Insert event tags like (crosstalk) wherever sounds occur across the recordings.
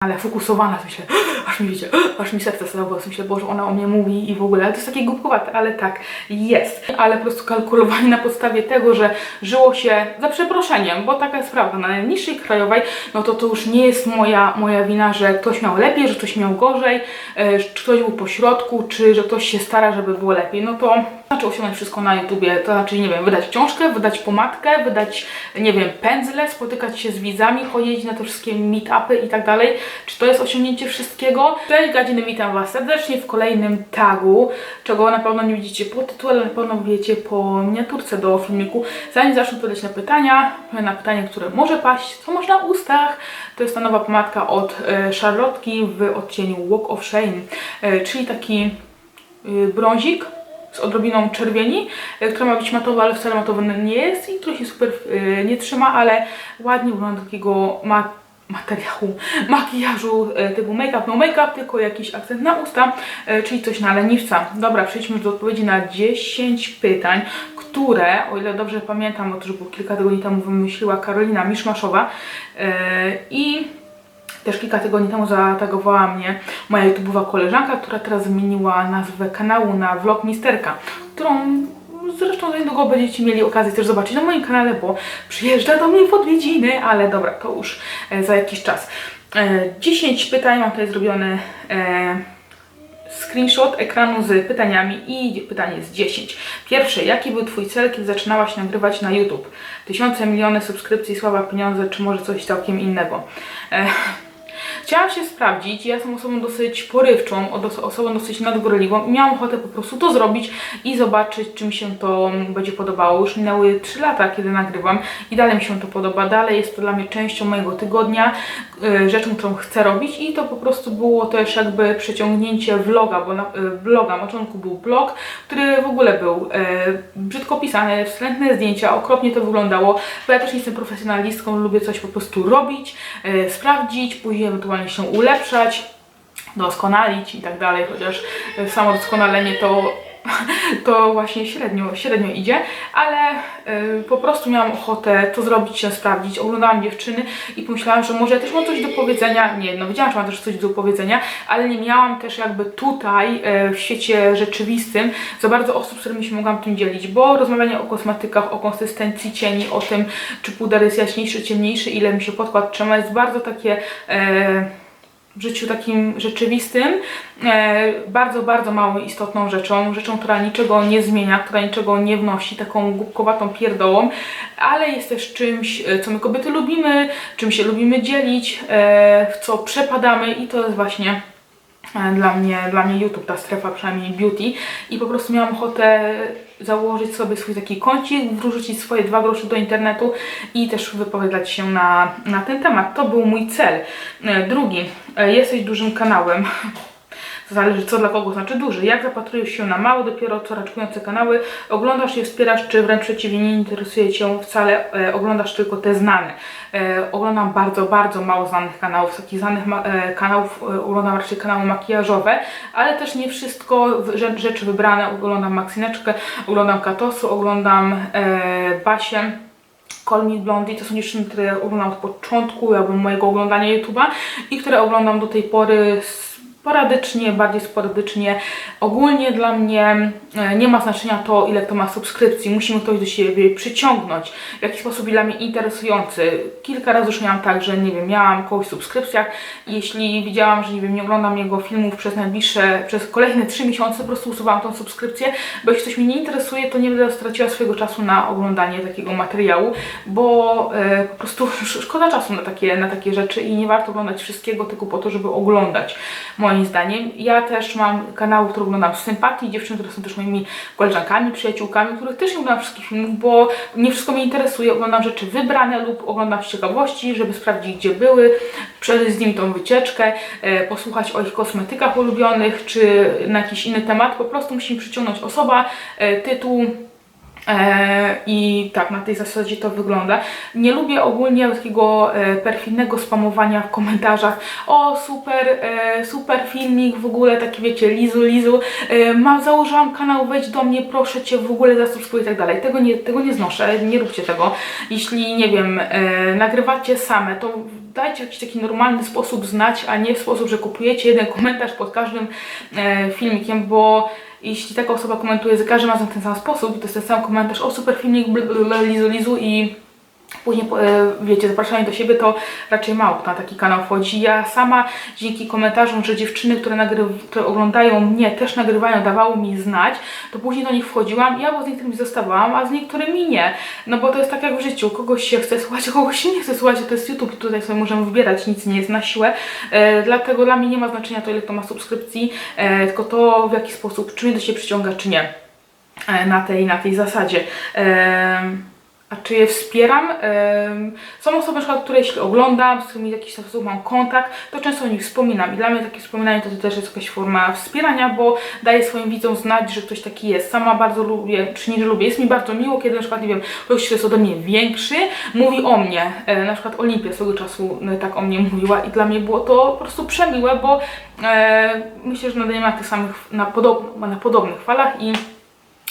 ale fokusowana, myślę, (gasps) aż mi wiecie, (gasps) aż mi serce stało, myślę, Boże, ona o mnie mówi i w ogóle, to jest takie głupkowate, ale tak, jest. Ale po prostu kalkulowanie na podstawie tego, że żyło się, za przeproszeniem, bo taka jest prawda, na najniższej krajowej, no to to już nie jest moja, moja wina, że ktoś miał lepiej, że ktoś miał gorzej, e, czy ktoś był po środku, czy że ktoś się stara, żeby było lepiej, no to znaczy osiągnąć wszystko na YouTubie, to znaczy, nie wiem, wydać książkę, wydać pomadkę, wydać, nie wiem, pędzle, spotykać się z widzami, chodzić na te wszystkie meetupy i tak dalej. Czy to jest osiągnięcie wszystkiego? Cześć Gadziny, witam Was serdecznie w kolejnym tagu, czego na pewno nie widzicie po tytule, na pewno wiecie po miniaturce do filmiku. Zanim zacznę odpowiadać na pytania, na pytanie, które może paść, co masz na ustach, to jest ta nowa pomadka od e, Charlotki w odcieniu Walk of Shame, e, czyli taki y, brązik z odrobiną czerwieni, e, która ma być matowa, ale wcale matowa nie jest i trochę się super e, nie trzyma, ale ładnie wygląda takiego ma materiału, (laughs) makijażu e, typu make-up, no make-up, tylko jakiś akcent na usta, czyli coś na leniwca. Dobra, przejdźmy do odpowiedzi na 10 pytań, które, o ile dobrze pamiętam, bo to już było kilka tygodni temu wymyśliła Karolina Miszmaszowa i też kilka tygodni temu zaatagowała mnie moja YouTube'owa koleżanka, która teraz zmieniła nazwę kanału na Vlog Misterka, którą zresztą za niedługo będziecie mieli okazję też zobaczyć na moim kanale, bo przyjeżdża do mnie w odwiedziny, ale dobra, to już e, za jakiś czas. E, 10 pytań mam tutaj zrobione e, screenshot ekranu z pytaniami i pytanie jest 10. Pierwsze, jaki był Twój cel, kiedy zaczynałaś nagrywać na YouTube? Tysiące, miliony subskrypcji, sława, pieniądze, czy może coś całkiem innego? E, Chciałam się sprawdzić, ja jestem osobą dosyć porywczą, osobą dosyć nadgorliwą i miałam ochotę po prostu to zrobić i zobaczyć, czy mi się to będzie podobało. Już minęły 3 lata, kiedy nagrywam i dalej mi się to podoba, dalej jest to dla mnie częścią mojego tygodnia, y, rzeczą, którą chcę robić i to po prostu było też jakby przeciągnięcie vloga, bo na, y, vloga, na początku był blog, który w ogóle był y, brzydko pisany, wstrętne zdjęcia, okropnie to wyglądało, bo ja też nie jestem profesjonalistką, lubię coś po prostu robić, sprawdzić, później ewentualnie się ulepszać, doskonalić i tak dalej, chociaż samo doskonalenie to (laughs) to właśnie średnio, średnio idzie, ale y, po prostu miałam ochotę to zrobić, się sprawdzić. Oglądałam dziewczyny i pomyślałam, że może ja też mam coś do powiedzenia. Nie, no wiedziałam, że mam też coś do powiedzenia, ale nie miałam też jakby tutaj y, w świecie rzeczywistym za bardzo osób, z którymi się mogłam tym dzielić, bo rozmawianie o kosmetykach, o konsystencji cieni, o tym, czy puder jest jaśniejszy, ciemniejszy, ile mi się podkład trzyma, jest bardzo takie... y, w życiu takim rzeczywistym e, bardzo, bardzo mało istotną rzeczą, rzeczą, która niczego nie zmienia, która niczego nie wnosi, taką głupkowatą pierdołą, ale jest też czymś, e, co my kobiety lubimy, czym się lubimy dzielić, e, w co przepadamy i to jest właśnie dla mnie, dla mnie YouTube, ta strefa przynajmniej beauty. I po prostu miałam ochotę założyć sobie swój taki kącik, wrzucić swoje dwa grosze do internetu i też wypowiadać się na, na ten temat. To był mój cel. E, Drugi, e, jesteś dużym kanałem. Zależy co dla kogo znaczy duży. Jak zapatrujesz się na małe, dopiero co raczkujące kanały, oglądasz je, wspierasz, czy wręcz przeciwnie, nie interesuje Cię wcale, e, oglądasz tylko te znane. E, oglądam bardzo, bardzo mało znanych kanałów. Z takich znanych e, kanałów e, oglądam raczej kanały makijażowe, ale też nie wszystko w- rze- rzeczy wybrane. Oglądam Maxineczkę, oglądam Katosu, oglądam e, Basię. Call Me Blondie to są dziewczyny, które oglądam od początku jakby mojego oglądania YouTube'a i które oglądam do tej pory sporadycznie, bardziej sporadycznie. Ogólnie dla mnie nie ma znaczenia to, ile kto ma subskrypcji. Musimy ktoś do siebie przyciągnąć. W jakiś sposób dla mnie interesujący. Kilka razy już miałam tak, że nie wiem, miałam kogoś w subskrypcjach i jeśli widziałam, że nie wiem, nie oglądam jego filmów przez najbliższe, przez kolejne 3 miesiące, po prostu usuwałam tą subskrypcję, bo jeśli coś mnie nie interesuje, to nie będę straciła swojego czasu na oglądanie takiego materiału, bo e, po prostu sz- (laughs) szkoda czasu na takie, na takie rzeczy i nie warto oglądać wszystkiego tylko po to, żeby oglądać, moim zdaniem. Ja też mam kanały, które oglądam z sympatii, dziewczyny, które są też moimi koleżankami, przyjaciółkami, których też nie oglądam wszystkich filmów, bo nie wszystko mnie interesuje, oglądam rzeczy wybrane lub oglądam z ciekawości, żeby sprawdzić, gdzie były, przeżyć z nimi tą wycieczkę, e, posłuchać o ich kosmetykach ulubionych, czy na jakiś inny temat. Po prostu musi przyciągnąć osoba, e, tytuł, I tak, na tej zasadzie to wygląda. Nie lubię ogólnie takiego e, perfidnego spamowania w komentarzach. O, super, e, super filmik, w ogóle taki wiecie, lizu, lizu. E, mam, założyłam kanał, wejdź do mnie, proszę cię, w ogóle zasubskrybuj i tak dalej. Tego nie, tego nie znoszę, nie róbcie tego. Jeśli, nie wiem, e, nagrywacie same, to dajcie jakiś taki normalny sposób znać, a nie w sposób, że kupujecie jeden komentarz pod każdym e, filmikiem, bo jeśli taka osoba komentuje za każdym razem w ten sam sposób, to jest ten sam komentarz, o super filmik, bl, bl, bl, lizu, lizu i później, e, wiecie, zapraszanie do siebie, to raczej mało kto na taki kanał wchodzi. Ja sama dzięki komentarzom, że dziewczyny, które, które oglądają mnie, też nagrywają, dawało mi znać, to później do nich wchodziłam, ja bo z niektórymi zostawałam, a z niektórymi nie. No bo to jest tak jak w życiu, kogoś się chce słuchać, a kogoś się nie chce słuchać, to jest YouTube, tutaj sobie możemy wybierać, nic nie jest na siłę. E, dlatego dla mnie nie ma znaczenia to, ile kto ma subskrypcji, e, tylko to, w jaki sposób, czy mnie do siebie przyciąga, czy nie. E, na tej, na tej zasadzie. Em, a czy je wspieram? Są osoby, na które jeśli oglądam, z którymi w jakiś sposób mam kontakt, to często o nich wspominam. I dla mnie takie wspominanie to też jest jakaś forma wspierania, bo daje swoim widzom znać, że ktoś taki jest. Sama bardzo lubię, czy nie, że lubię. Jest mi bardzo miło, kiedy na przykład, nie wiem, ktoś, kto jest ode mnie większy, mówi o mnie. E, Na przykład Olimpia swego czasu e, tak o mnie mówiła i dla mnie było to po prostu przemiłe, bo e, myślę, że nadajemy na tych samych, na, podob, na podobnych falach i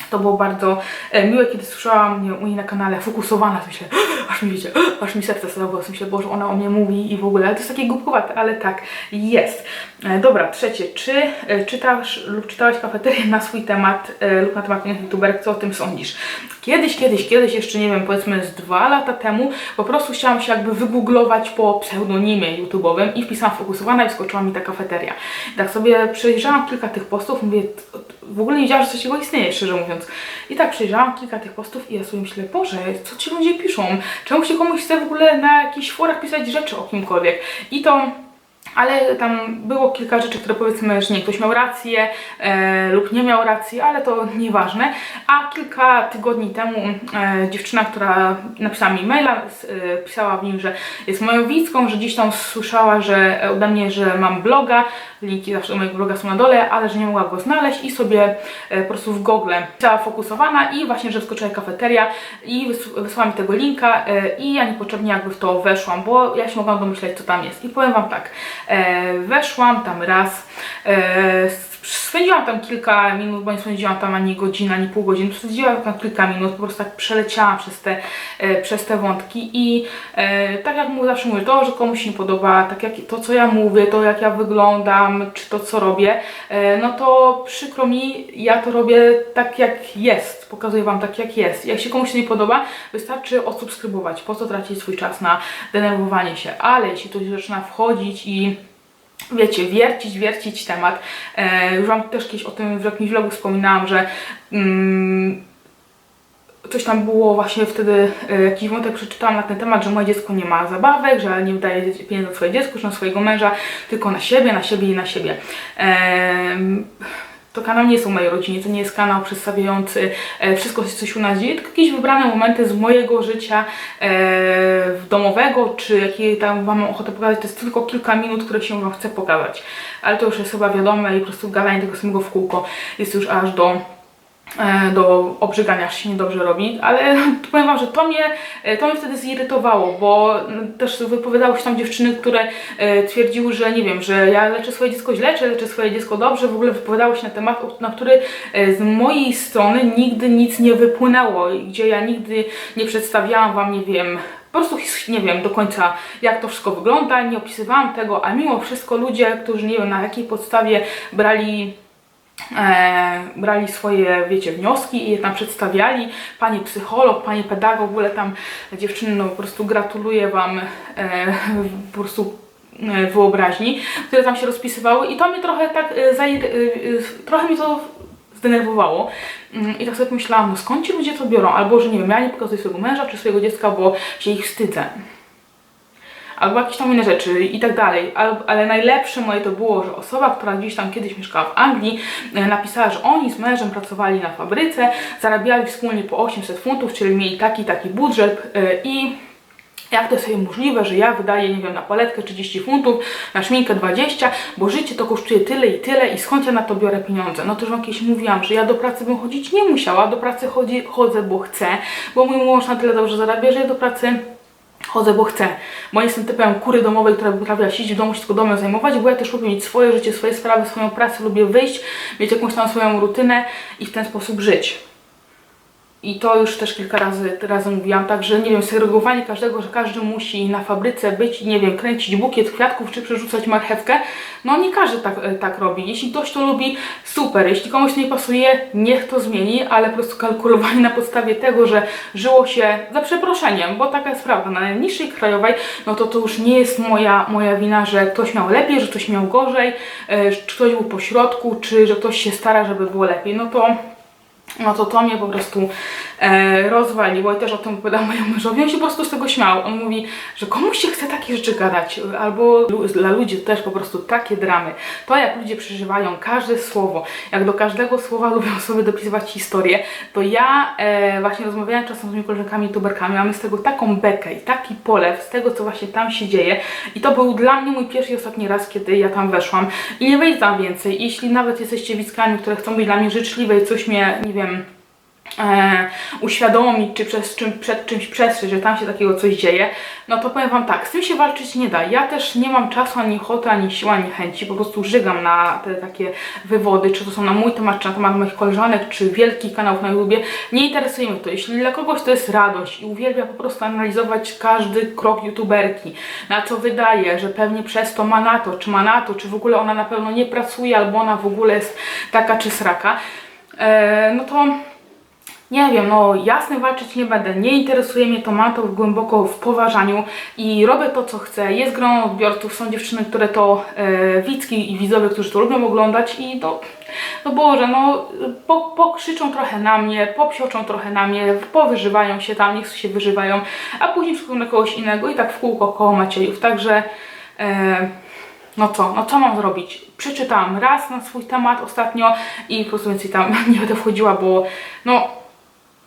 to było bardzo e, miłe, kiedy słyszałam nie, u niej na kanale fokusowana, to myślę, (gasps) aż mi wiecie, (gasps) aż mi serce stało, myślę, Boże, ona o mnie mówi i w ogóle, to jest takie głupkowate, ale tak jest. E, dobra, trzecie, czy e, czytasz lub czytałaś kafeterię na swój temat lub na temat innych youtuberek, co o tym sądzisz? Kiedyś, kiedyś, kiedyś, jeszcze nie wiem, powiedzmy z dwa lata temu, po prostu chciałam się jakby wygooglować po pseudonimie YouTube'owym i wpisałam fokusowana i wskoczyła mi ta kafeteria. Tak sobie przejrzałam kilka tych postów, mówię, w ogóle nie wiedziałam, że coś takiego istnieje, szczerze mówiąc. I tak przejrzałam kilka tych postów i ja sobie myślę, Boże, co ci ludzie piszą? Czemu się komuś chce w ogóle na jakichś forach pisać rzeczy o kimkolwiek? I to ale tam było kilka rzeczy, które powiedzmy, że nie, ktoś miał rację e, lub nie miał racji, ale to nieważne. A kilka tygodni temu e, dziewczyna, która napisała mi maila, e, pisała w nim, że jest moją widzką, że gdzieś tam słyszała, że e, ode mnie, że mam bloga, linki zawsze do mojego bloga są na dole, ale że nie mogła go znaleźć i sobie e, po prostu w Google pisała fokusowana i właśnie, że wskoczyła jakaweteria i wys- wysłała mi tego linka e, i ja niepotrzebnie jakby w to weszłam, bo ja się mogłam domyśleć, co tam jest. I powiem Wam tak, e, weszłam tam raz, spędziłam tam kilka minut, bo nie spędziłam tam ani godzinę, ani pół godziny, spędziłam tam kilka minut, po prostu tak przeleciałam przez te, e, przez te wątki i e, tak jak mu zawsze mówię, to, że komuś się nie podoba, tak jak to, co ja mówię, to jak ja wyglądam, czy to, co robię, e, no to przykro mi, ja to robię tak, jak jest, pokazuję Wam tak, jak jest. Jak się komuś to nie podoba, wystarczy odsubskrybować, po co tracić swój czas na denerwowanie się, ale jeśli ktoś zaczyna wchodzić i wiecie, wiercić, wiercić temat. E, już Wam też kiedyś o tym w jakimś vlogu wspominałam, że mm, coś tam było właśnie wtedy, e, jakiś wątek przeczytałam na ten temat, że moje dziecko nie ma zabawek, że nie wydaje pieniędzy na swoje dziecko, czy na swojego męża, tylko na siebie, na siebie i na siebie. Em, to kanał nie o mojej rodzinie, to nie jest kanał przedstawiający e, wszystko, co coś u nas dzieje, tylko jakieś wybrane momenty z mojego życia e, domowego, czy jakie tam Wam mam ochotę pokazać, to jest tylko kilka minut, które się Wam chcę pokazać. Ale to już jest chyba wiadome i po prostu gadanie tego samego w kółko jest już aż do do obrzygania się niedobrze robi, ale (laughs) powiem Wam, że to mnie, e, to mnie wtedy zirytowało, bo też wypowiadały się tam dziewczyny, które e, twierdziły, że nie wiem, że ja leczę swoje dziecko źle, czy leczę swoje dziecko dobrze, w ogóle wypowiadały się na temat, na który e, z mojej strony nigdy nic nie wypłynęło, gdzie ja nigdy nie przedstawiałam Wam, nie wiem, po prostu nie wiem do końca, jak to wszystko wygląda, nie opisywałam tego, a mimo wszystko ludzie, którzy nie wiem na jakiej podstawie brali e, brali swoje, wiecie, wnioski i je tam przedstawiali. Panie psycholog, panie pedagog, w ogóle tam dziewczyny, no po prostu gratuluję Wam e, po prostu e, wyobraźni, które tam się rozpisywały. I to mnie trochę tak e, e, e, trochę mnie to zdenerwowało. Mm, i tak sobie pomyślałam, no skąd ci ludzie to biorą, albo że nie wiem, ja nie pokazuję swojego męża czy swojego dziecka, bo się ich wstydzę albo jakieś tam inne rzeczy i tak dalej. Ale, najlepsze moje to było, że osoba, która gdzieś tam kiedyś mieszkała w Anglii, e, napisała, że oni z mężem pracowali na fabryce, zarabiali wspólnie po 800 funtów, czyli mieli taki, taki budżet e, i jak to jest sobie możliwe, że ja wydaję, nie wiem, na paletkę 30 funtów, na szminkę 20, bo życie to kosztuje tyle i tyle i skąd ja na to biorę pieniądze? No to już wam kiedyś mówiłam, że ja do pracy bym chodzić nie musiała, do pracy chodzi, chodzę, bo chcę, bo mój mąż na tyle dobrze zarabia, że ja do pracy chodzę, bo chcę. Bo nie jestem typem kury domowej, która by potrafiła siedzieć w domu, się tylko domem zajmować, bo ja też lubię mieć swoje życie, swoje sprawy, swoją pracę, lubię wyjść, mieć jakąś tam swoją rutynę i w ten sposób żyć. I to już też kilka razy, razy mówiłam, także nie wiem, segregowanie każdego, że każdy musi na fabryce być, nie wiem, kręcić bukiet kwiatków czy przerzucać marchewkę, no nie każdy tak, e, tak robi. Jeśli ktoś to lubi, super. Jeśli komuś to nie pasuje, niech to zmieni, ale po prostu kalkulowanie na podstawie tego, że żyło się za przeproszeniem, bo taka jest prawda, na najniższej krajowej, no to to już nie jest moja, moja wina, że ktoś miał lepiej, że ktoś miał gorzej, e, czy ktoś był po środku, czy że ktoś się stara, żeby było lepiej. No to no to to mnie po prostu e, rozwaliło i też o tym opowiadałam mojemu mężowi. On się po prostu z tego śmiał. On mówi, że komuś się chce takie rzeczy gadać, albo dla ludzi też po prostu takie dramy. To jak ludzie przeżywają każde słowo, jak do każdego słowa lubią sobie dopisywać historię, to ja e, właśnie rozmawiałam czasem z moimi koleżankami youtuberkami, mamy z tego taką bekę i taki polew z tego, co właśnie tam się dzieje i to był dla mnie mój pierwszy i ostatni raz, kiedy ja tam weszłam i nie wejdę tam więcej. Jeśli nawet jesteście widzkami, które chcą być dla mnie życzliwe i coś mnie, nie wiem, e, uświadomić, czy przez czym, przed czymś przestrzec, że tam się takiego coś dzieje, no to powiem Wam tak, z tym się walczyć nie da. Ja też nie mam czasu, ani ochoty, ani siły, ani chęci, po prostu żygam na te takie wywody, czy to są na mój temat, czy na temat moich koleżanek, czy wielkich kanałów na YouTubie. Nie interesuje mnie to. Jeśli dla kogoś to jest radość i uwielbia po prostu analizować każdy krok YouTuberki, na co wydaje, że pewnie przez to ma na to, czy ma na to, czy w ogóle ona na pewno nie pracuje, albo ona w ogóle jest taka czy sraka, e, no to nie wiem, no jasne walczyć nie będę, nie interesuje mnie to, mam to głęboko w poważaniu i robię to, co chcę. Jest grono odbiorców, są dziewczyny, które to e, widzki i widzowie, którzy to lubią oglądać i to, no Boże, no po, pokrzyczą trochę na mnie, popsioczą trochę na mnie, powyżywają się tam, niech się wyżywają, a później przychodzą na kogoś innego i tak w kółko koło Maciejów, także... E, no co, no co mam zrobić? Przeczytałam raz na swój temat ostatnio i po prostu więcej tam (laughs) nie będę wchodziła, bo no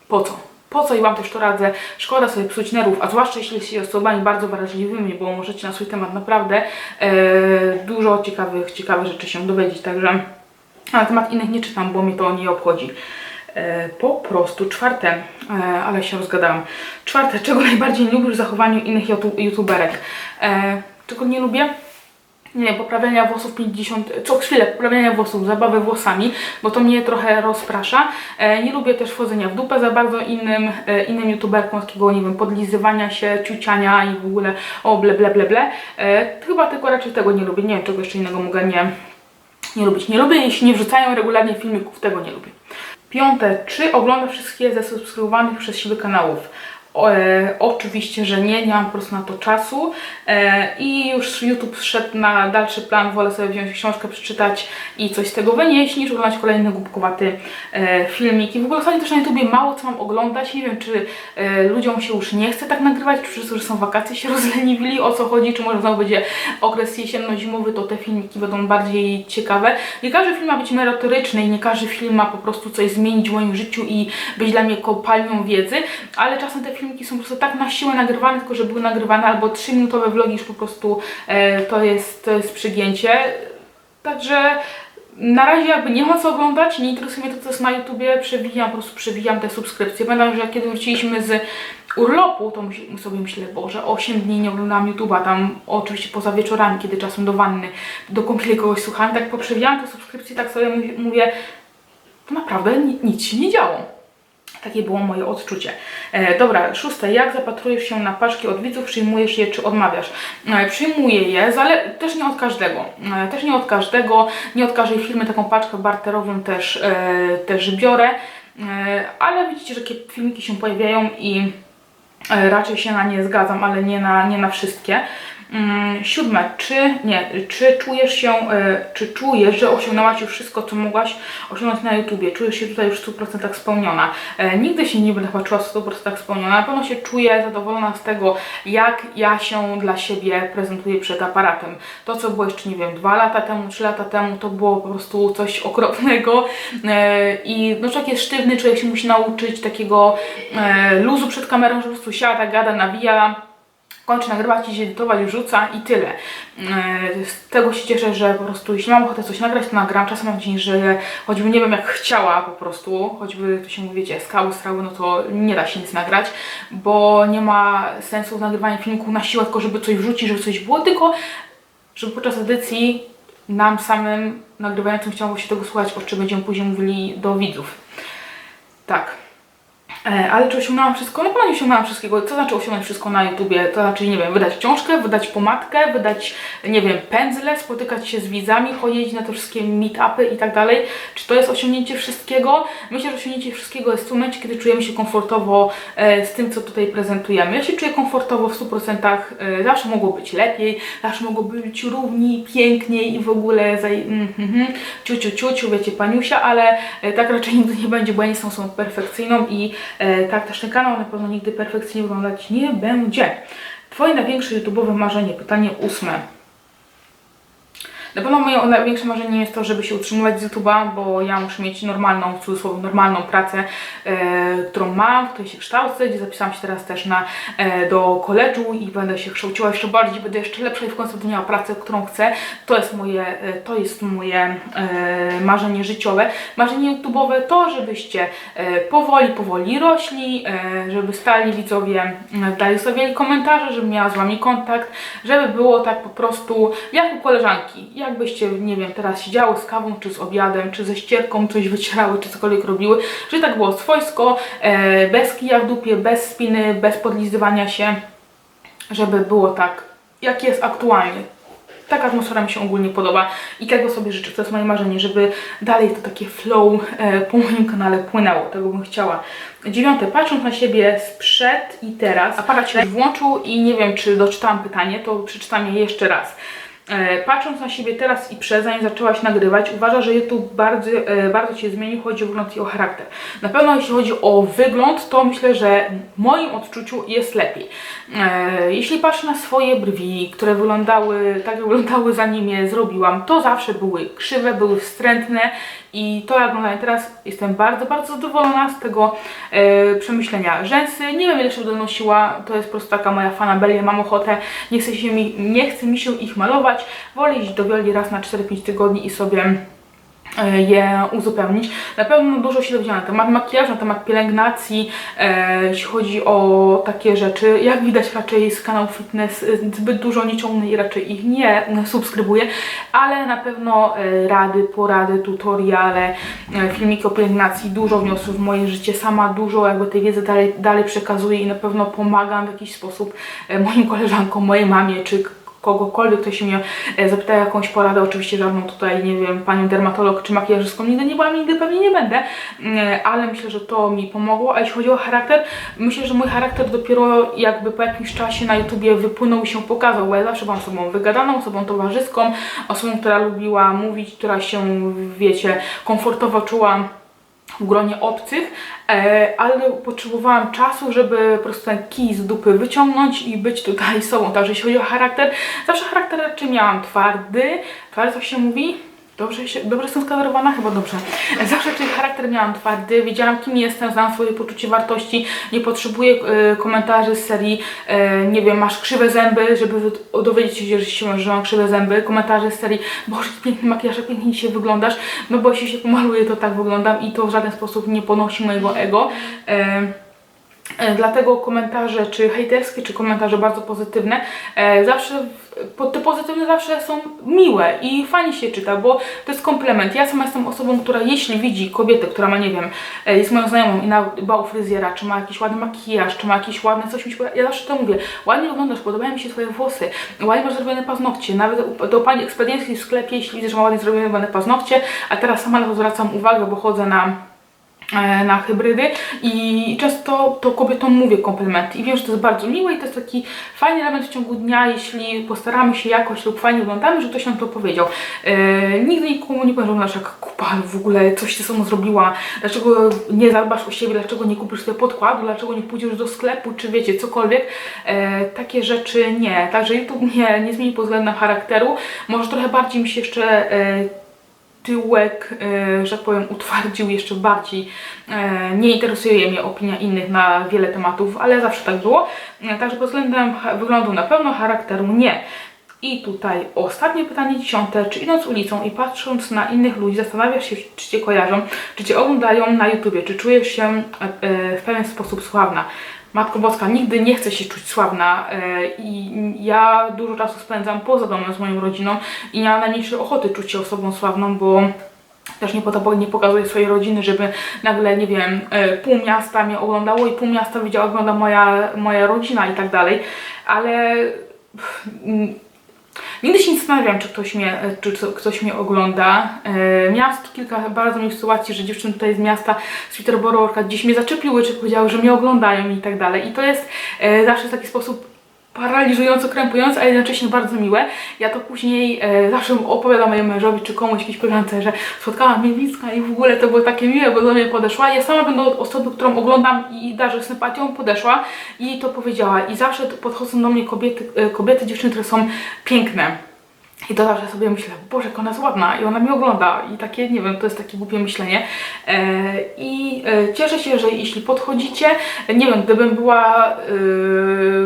po co? Po co i Wam też to radzę? Szkoda sobie psuć nerwów, a zwłaszcza jeśli jesteście osobami bardzo wrażliwymi, bo możecie na swój temat naprawdę e, dużo ciekawych, ciekawych rzeczy się dowiedzieć, także na temat innych nie czytam, bo mnie to nie obchodzi. E, po prostu czwarte, e, ale się rozgadałam. Czwarte, czego najbardziej nie lubisz w zachowaniu innych youtube- youtuberek? E, czego nie lubię? Nie, poprawiania włosów 50, co chwilę poprawiania włosów, zabawy włosami, bo to mnie trochę rozprasza. E, nie lubię też wchodzenia w dupę za bardzo innym, e, innym youtuberkom, takiego, nie wiem, podlizywania się, ciuciania i w ogóle o ble, ble, ble, ble. E, chyba tylko raczej tego nie lubię, nie wiem, czego jeszcze innego mogę nie, nie lubić. Nie lubię, jeśli nie wrzucają regularnie filmików, tego nie lubię. Piąte, czy oglądasz wszystkie ze subskrybowanych przez siebie kanałów? E, oczywiście, że nie, nie mam po prostu na to czasu e, i już YouTube szedł na dalszy plan, wolę sobie wziąć książkę, przeczytać i coś z tego wynieść, niż oglądać kolejny głupkowaty e, filmik. I w ogóle ostatnio też na YouTubie mało co mam oglądać, nie wiem czy ludziom się już nie chce tak nagrywać, czy to, że są wakacje się (laughs) rozleniwili, o co chodzi, czy może znowu będzie okres jesienno-zimowy, to te filmiki będą bardziej ciekawe. Nie każdy film ma być merytoryczny i nie każdy film ma po prostu coś zmienić w moim życiu i być dla mnie kopalnią wiedzy, ale czasem te filmiki są po prostu tak na siłę nagrywane, tylko że były nagrywane albo 3-minutowe vlogi, już po prostu e, to, jest, to jest przygięcie. Także na razie jakby nie ma co oglądać, nie interesuje mnie to, co jest na YouTubie, przewijam, po prostu przewijam te subskrypcje. Pamiętam, że kiedy wróciliśmy z urlopu, to myśl- sobie myślę, Boże, 8 dni nie oglądałam YouTube'a, tam oczywiście poza wieczorami, kiedy czasem do wanny, do kąpieli kogoś słuchałam, tak poprzewijałam te subskrypcje, tak sobie mówię- to naprawdę ni- nic się nie działo. Takie było moje odczucie. E, dobra, szóste. Jak zapatrujesz się na paczki od widzów? Przyjmujesz je czy odmawiasz? E, przyjmuję je, ale też nie od każdego. E, też nie od każdego. Nie od każdej firmy taką paczkę barterową też, e, też biorę. E, ale widzicie, że kiedy filmiki się pojawiają i e, raczej się na nie zgadzam, ale nie na, nie na wszystkie. Mm, siódme, czy nie, czy czujesz się, e, czy czujesz, że osiągnęłaś już wszystko, co mogłaś osiągnąć na YouTubie? Czujesz się tutaj już w 100% spełniona? E, nigdy się nie będę czuła w 100% spełniona. Na pewno się czuję zadowolona z tego, jak ja się dla siebie prezentuję przed aparatem. To, co było jeszcze, nie wiem, dwa lata temu, trzy lata temu, to było po prostu coś okropnego. E, I no, człowiek jest sztywny, człowiek się musi nauczyć takiego luzu przed kamerą, że po prostu siada, gada, nawija kończy nagrywać, idzie edytować, rzuca i tyle. Yy, Z tego się cieszę, że po prostu jeśli mam ochotę coś nagrać, to nagram. Czasem mam dzień, że choćby nie wiem jak chciała po prostu, choćby to się mówi, wiecie, skały, strały, no to nie da się nic nagrać, bo nie ma sensu nagrywania filmiku na siłę, tylko żeby coś wrzucić, żeby coś było, tylko żeby podczas edycji nam samym nagrywającym chciało się tego słuchać, o czym będziemy później mówili do widzów. Tak. E, Ale czy osiągnęłam wszystko? Na pewno nie osiągnęłam wszystkiego. Co znaczy osiągnąć wszystko na YouTubie? To znaczy, nie wiem, wydać książkę, wydać pomadkę, wydać, nie wiem, pędzle, spotykać się z widzami, chodzić na te wszystkie meetupy i tak dalej. Czy to jest osiągnięcie wszystkiego? Myślę, że osiągnięcie wszystkiego jest w momencie, kiedy czujemy się komfortowo e, z tym, co tutaj prezentujemy. Ja się czuję komfortowo w 100%. E, zawsze mogło być lepiej, zawsze mogło być równiej, piękniej i w ogóle zaj... Mm, mm, mm, ciu, ciu, ciu, ciu, wiecie, paniusia, ale tak raczej (laughs) nigdy nie będzie, bo ja nie jestem osobą perfekcyjną i tak też ten kanał na pewno nigdy perfekcyjnie wyglądać nie będzie. Twoje największe YouTube'owe marzenie, pytanie ósme. Na pewno moje największe marzenie jest to, żeby się utrzymywać z YouTube'a, bo ja muszę mieć normalną, w cudzysłowie normalną pracę, e, którą mam, w której się kształcę, gdzie zapisałam się teraz też na, e, do koledżu i będę się kształciła jeszcze bardziej, będę jeszcze lepsza i w końcu będę miała pracę, którą chcę. To jest moje, e, to jest moje e, marzenie życiowe. Marzenie YouTube'owe to, żebyście e, powoli, powoli rośli, e, żeby stali widzowie e, dali sobie komentarze, żebym miała z Wami kontakt, żeby było tak po prostu jak u koleżanki. Jakbyście, nie wiem, teraz siedziały z kawą, czy z obiadem, czy ze ścierką, coś wycierały, czy cokolwiek robiły, że tak było swojsko, e, bez kija w dupie, bez spiny, bez podlizywania się, żeby było tak, jak jest aktualnie. Taka atmosfera mi się ogólnie podoba i tego sobie życzę. To jest moje marzenie, żeby dalej to takie flow e, po moim kanale płynęło. Tego bym chciała. Dziewiąte, patrząc na siebie sprzed i teraz, aparat się włączył i nie wiem, czy doczytałam pytanie, to przeczytam je jeszcze raz. E, Patrząc na siebie teraz i przed, zanim zaczęłaś nagrywać, uważa, że YouTube bardzo, e, bardzo Cię zmienił, chodzi o wygląd i o charakter. Na pewno jeśli chodzi o wygląd, to myślę, że w moim odczuciu jest lepiej. E, Jeśli patrzę na swoje brwi, które wyglądały tak, jak wyglądały zanim je zrobiłam, to zawsze były krzywe, były wstrętne i to jak wyglądają teraz, jestem bardzo, bardzo zadowolona z tego e, przemyślenia. Rzęsy, nie wiem ile jeszcze będę nosiła, to jest po prostu taka moja fanabelia, mam ochotę, nie chce, się mi, nie chce mi się ich malować, wolę iść do Wioli raz na 4-5 tygodni i sobie je uzupełnić. Na pewno dużo się dowiedziałam na temat makijażu, na temat pielęgnacji, e, jeśli chodzi o takie rzeczy. Jak widać raczej z kanału fitness e, zbyt dużo nie ciągnę i raczej ich nie e, subskrybuję, ale na pewno e, rady, porady, tutoriale, e, filmiki o pielęgnacji dużo wniosły w moje życie. Sama dużo jakby tej wiedzy dalej, dalej przekazuję i na pewno pomagam w jakiś sposób e, moim koleżankom, mojej mamie czy kogokolwiek, kto się mnie e, zapyta jakąś poradę, oczywiście żadną tutaj, nie wiem, panią dermatolog czy makijażystką nigdy nie byłam, nigdy pewnie nie będę, Mm, ale myślę, że to mi pomogło, a jeśli chodzi o charakter, myślę, że mój charakter dopiero jakby po jakimś czasie na YouTubie wypłynął i się pokazał, bo ja zawsze byłam osobą wygadaną, osobą towarzyską, osobą, która lubiła mówić, która się, wiecie, komfortowo czuła w gronie obcych, e, ale potrzebowałam czasu, żeby po prostu ten kij z dupy wyciągnąć i być tutaj (laughs) sobą. Także jeśli chodzi o charakter, zawsze charakter raczej miałam twardy, co się mówi? Dobrze, się, dobrze jestem skadrowana? Chyba dobrze. Zawsze czyli charakter miałam twardy, wiedziałam kim jestem, znam swoje poczucie wartości, nie potrzebuję e, komentarzy z serii, e, nie wiem, masz krzywe zęby, żeby dowiedzieć się, że, się, że mam krzywe zęby, komentarze z serii, boże, piękny makijaż, pięknie dzisiaj wyglądasz, no bo jeśli się pomaluję, to tak wyglądam i to w żaden sposób nie ponosi mojego ego. E, Dlatego komentarze, czy hejterskie, czy komentarze bardzo pozytywne, e, zawsze, te pozytywne zawsze są miłe i fajnie się czyta, bo to jest komplement. Ja sama jestem osobą, która jeśli widzi kobietę, która ma, nie wiem, e, jest moją znajomą i na dba u fryzjera, czy ma jakiś ładny makijaż, czy ma jakiś ładny coś mi się ja zawsze to mówię, ładnie wyglądasz, podobają mi się twoje włosy, ładnie masz zrobione paznokcie, nawet do pani ekspediencji w sklepie, jeśli widzę, że ma ładnie zrobione paznokcie, a teraz sama na to zwracam uwagę, bo chodzę na e, na hybrydy i często to kobietom mówię komplementy i wiem, że to jest bardzo miłe i to jest taki fajny element w ciągu dnia, jeśli postaramy się jakoś lub fajnie wyglądamy, że ktoś nam to powiedział. E, nigdy nikomu nie powiem, że wyglądasz jak kupa, w ogóle coś ty samo zrobiła, dlaczego nie zadbasz o siebie, dlaczego nie kupisz sobie podkładu, dlaczego nie pójdziesz do sklepu, czy wiecie, cokolwiek. E, takie rzeczy nie. Także YouTube nie, nie zmieni pod względem charakteru. Może trochę bardziej mi się jeszcze e, tyłek, e, że tak powiem, utwardził jeszcze bardziej. E, Nie interesuje mnie opinia innych na wiele tematów, ale zawsze tak było. E, Także pod względem wyglądu na pewno, charakteru nie. I tutaj ostatnie pytanie, dziesiąte. Czy idąc ulicą i patrząc na innych ludzi, zastanawiasz się, czy Cię kojarzą, czy Cię oglądają na YouTubie, czy czujesz się w pewien sposób sławna? Matko Boska, nigdy nie chcę się czuć sławna e, i ja dużo czasu spędzam poza domem z moją rodziną i nie mam najmniejszej ochoty czuć się osobą sławną, bo też nie, nie pokazuję swojej rodziny, żeby nagle, nie wiem, e, pół miasta mnie oglądało i pół miasta widziała, ogląda moja, moja rodzina i tak dalej, ale nigdy się nie zastanawiam, czy ktoś mnie, e, czy ktoś mnie ogląda. E, miałam kilka bardzo miłych sytuacji, że dziewczyny tutaj z miasta, z Peterborough gdzieś mnie zaczepiły, czy powiedziały, że mnie oglądają i tak dalej. I to jest e, zawsze w taki sposób paraliżująco, krępujące, a jednocześnie bardzo miłe. Ja to później e, zawsze opowiadam mojemu mężowi czy komuś, jakiejś koleżance, że spotkałam Miewicka i w ogóle to było takie miłe, bo do mnie podeszła. Ja sama będę od osoby, którą oglądam i darzę sympatią, podeszła i to powiedziała. I zawsze podchodzą do mnie kobiety, e, kobiety, dziewczyny, które są piękne. I to zawsze sobie myślę, Boże, jak ona jest ładna i ona mnie ogląda. I takie, nie wiem, to jest takie głupie myślenie. E, I e, cieszę się, że jeśli podchodzicie, nie wiem, gdybym była, e,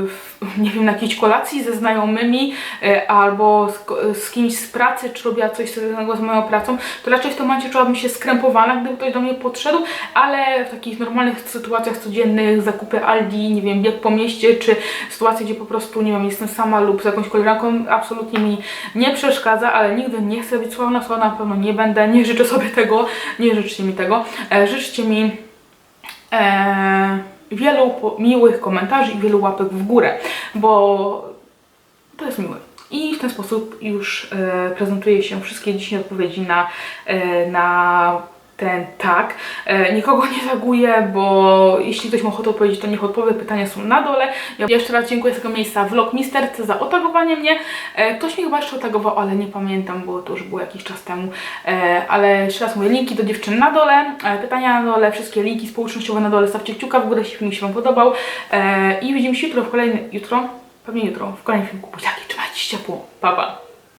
w- nie wiem, na jakiejś kolacji ze znajomymi e, albo z, z kimś z pracy, czy robiła coś związanego z moją pracą, to raczej w tym momencie czułabym się skrępowana, gdyby ktoś do mnie podszedł, ale w takich normalnych sytuacjach codziennych, zakupy Aldi, nie wiem, bieg po mieście, czy sytuacje, gdzie po prostu, nie wiem, jestem sama lub z jakąś koleżanką, absolutnie mi nie przeszkadza, ale nigdy nie chcę być sławna, sławna na pewno nie będę, nie życzę sobie tego, nie życzcie mi tego, e, życzcie mi e, wielu miłych komentarzy i wielu łapek w górę, bo to jest miłe. I w ten sposób już e, prezentuje się wszystkie dzisiaj odpowiedzi na, e, na ten tak. E, nikogo nie taguję, bo jeśli ktoś ma ochotę odpowiedzieć, to niech odpowie. Pytania są na dole. Ja jeszcze raz dziękuję z tego miejsca vlogmisterce za otagowanie mnie. E, ktoś mnie chyba jeszcze otagował, ale nie pamiętam, bo to już było jakiś czas temu. E, ale jeszcze raz mówię, linki do dziewczyn na dole, e, pytania na dole, wszystkie linki społecznościowe na dole. Stawcie kciuka w górę, jeśli film się Wam podobał. E, I widzimy się jutro w kolejnym, jutro? Pewnie jutro, w kolejnym filmku. Buziaki, trzymajcie się ciepło. Pa, pa.